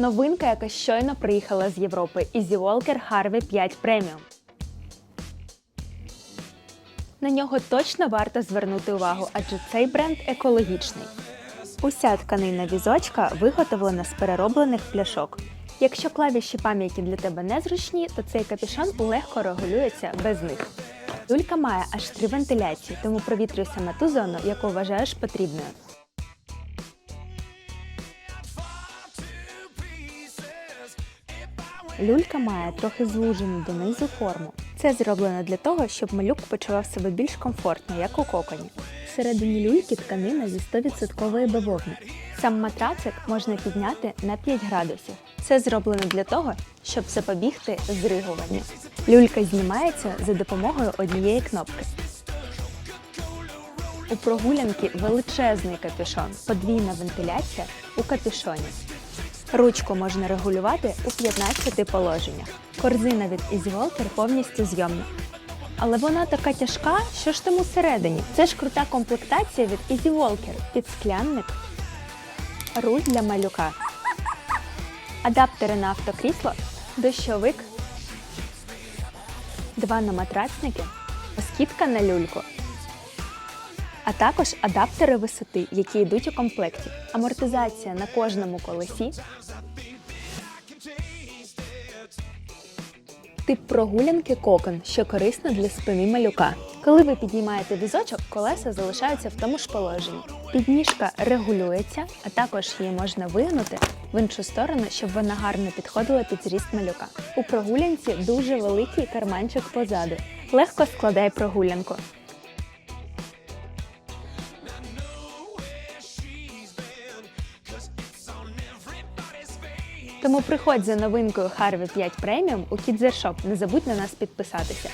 Новинка, яка щойно приїхала з Європи Easy Walker Harvey 5 Premium. На нього точно варто звернути увагу, адже цей бренд екологічний. Уся тканина візочка виготовлена з перероблених пляшок. Якщо клавіші пам'яті для тебе незручні, то цей капюшон легко регулюється без них. Люлька має аж три вентиляції, тому провітрюй саме ту зону, яку вважаєш потрібною. Люлька має трохи звужену донизу форму. Це зроблено для того, щоб малюк почував себе більш комфортно, як у коконі. Всередині люльки тканина зі 100% бавовни. Сам матрацик можна підняти на 5 градусів. Це зроблено для того, щоб запобігти зригуванню. Люлька знімається за допомогою однієї кнопки. У прогулянки величезний капюшон, подвійна вентиляція у капюшоні. Ручку можна регулювати у 15 положеннях. Корзина від Easy Walker повністю зйомна. Але вона така тяжка, що ж там усередині? Це ж крута комплектація від Easy Walker. Підсклянник, руль для малюка, адаптери на автокрісло, дощовик, два наматрацники, скидка на люльку, а також адаптери висоти, які йдуть у комплекті, амортизація на кожному колесі. Тип прогулянки кокон, що корисно для спини малюка. Коли ви підіймаєте візочок, колеса залишаються в тому ж положенні. Підніжка регулюється, а також її можна вигнути в іншу сторону, щоб вона гарно підходила під зріст малюка. У прогулянці дуже великий карманчик позаду. Легко складай прогулянку. Тому приходь за новинкою Harvey 5 Premium у KidZershop. Не забудь на нас підписатися.